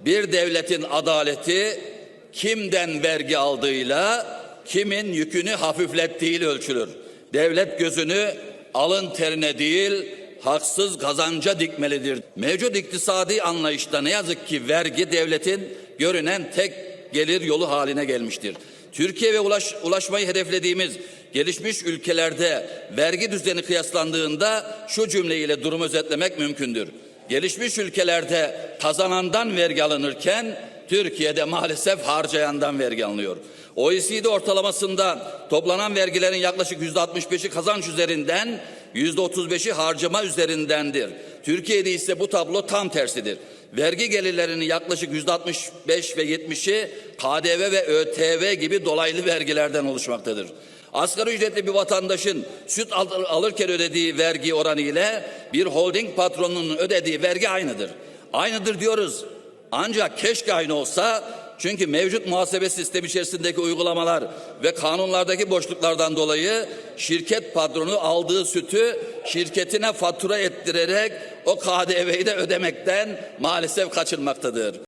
Bir devletin adaleti kimden vergi aldığıyla kimin yükünü hafiflettiğiyle ölçülür. Devlet gözünü alın terine değil haksız kazanca dikmelidir. Mevcut iktisadi anlayışta ne yazık ki vergi devletin görünen tek gelir yolu haline gelmiştir. Türkiye ve ulaş, ulaşmayı hedeflediğimiz gelişmiş ülkelerde vergi düzeni kıyaslandığında şu cümleyle durumu özetlemek mümkündür. Gelişmiş ülkelerde kazanandan vergi alınırken Türkiye'de maalesef harcayandan vergi alınıyor. OECD ortalamasında toplanan vergilerin yaklaşık yüzde 65'i kazanç üzerinden, yüzde 35'i harcama üzerindendir. Türkiye'de ise bu tablo tam tersidir. Vergi gelirlerinin yaklaşık yüzde 65 ve 70'i KDV ve ÖTV gibi dolaylı vergilerden oluşmaktadır. Asgari ücretli bir vatandaşın süt al- alırken ödediği vergi oranı ile bir holding patronunun ödediği vergi aynıdır. Aynıdır diyoruz. Ancak keşke aynı olsa çünkü mevcut muhasebe sistemi içerisindeki uygulamalar ve kanunlardaki boşluklardan dolayı şirket patronu aldığı sütü şirketine fatura ettirerek o KDV'yi de ödemekten maalesef kaçınmaktadır.